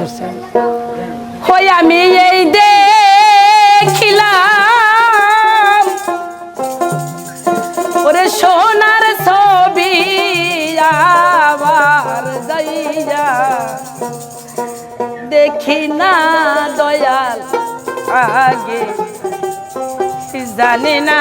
ধরছে হই আমি এই দেখিলাম, ওরে সোনার ছবি আবার যাইয়া দেখি না দয়াল আগে, জানি না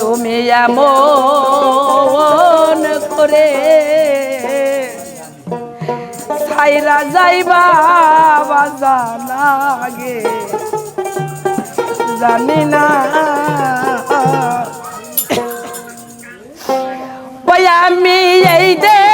তুমি এমন করে ছাইরা যাইবা বাজান আগে জানি না। আমি এই দে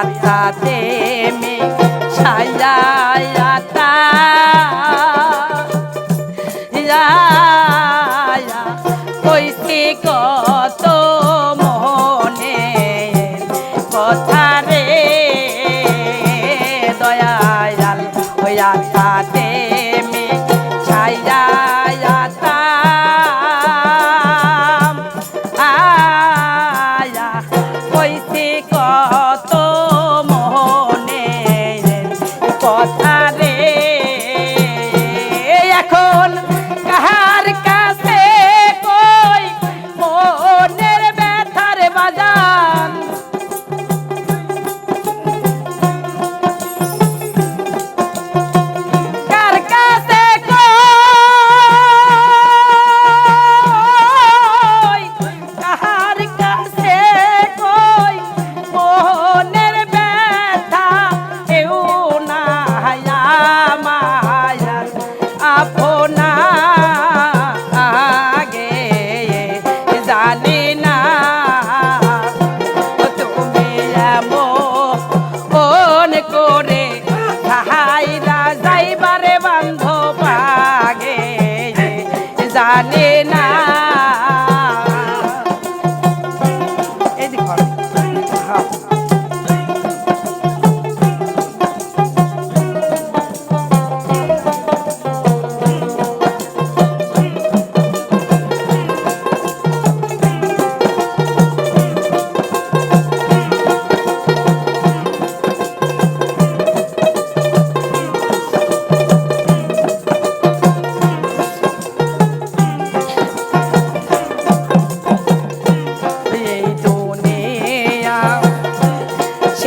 আতা তেমে ছায়া আতা কইছি কত মনে কথা রে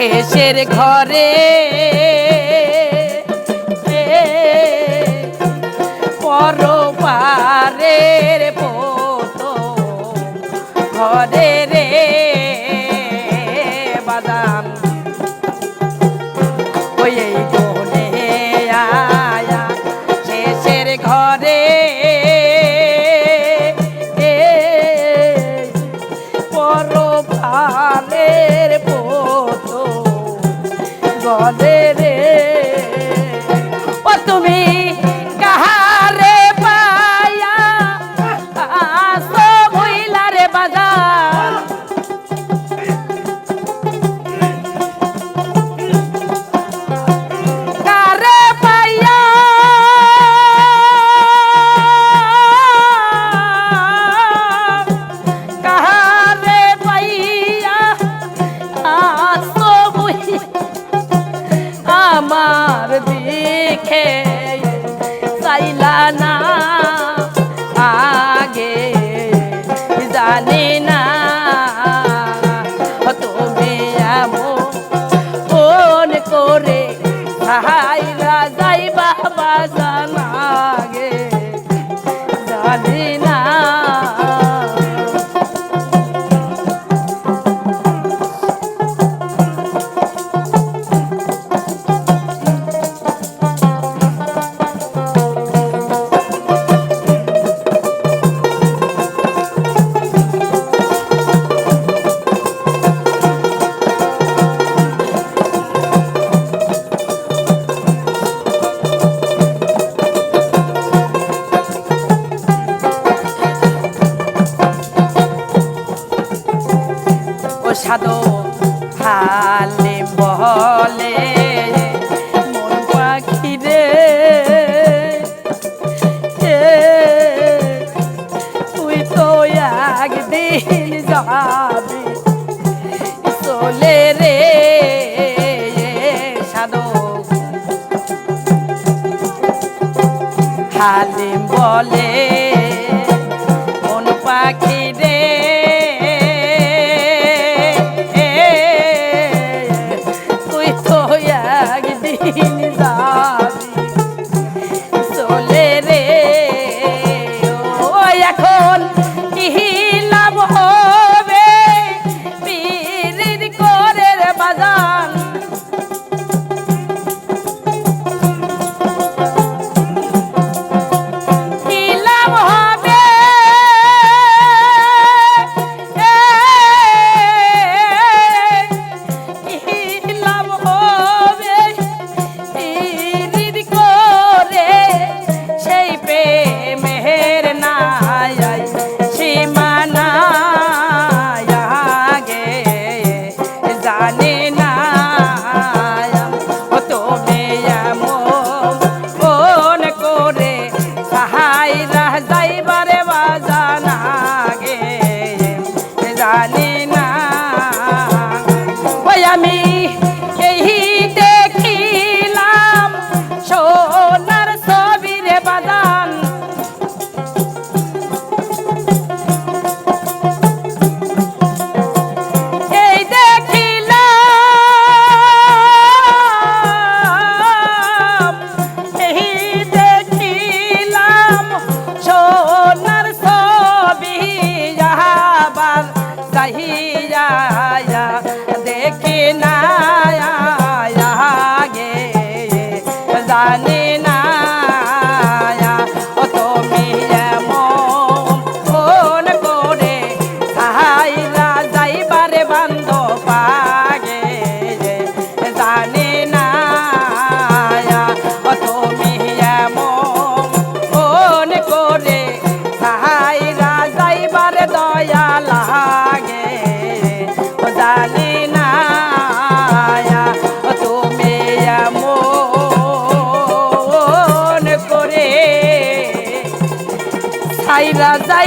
শেষের ঘরে। পরপারের পোতো ঘরে রে বাদাম। ওই কোনে আয়া শেষের ঘরে। তোমার দিখে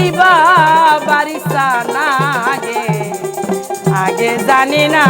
দিবা বারিসা না আগে আগে জানি না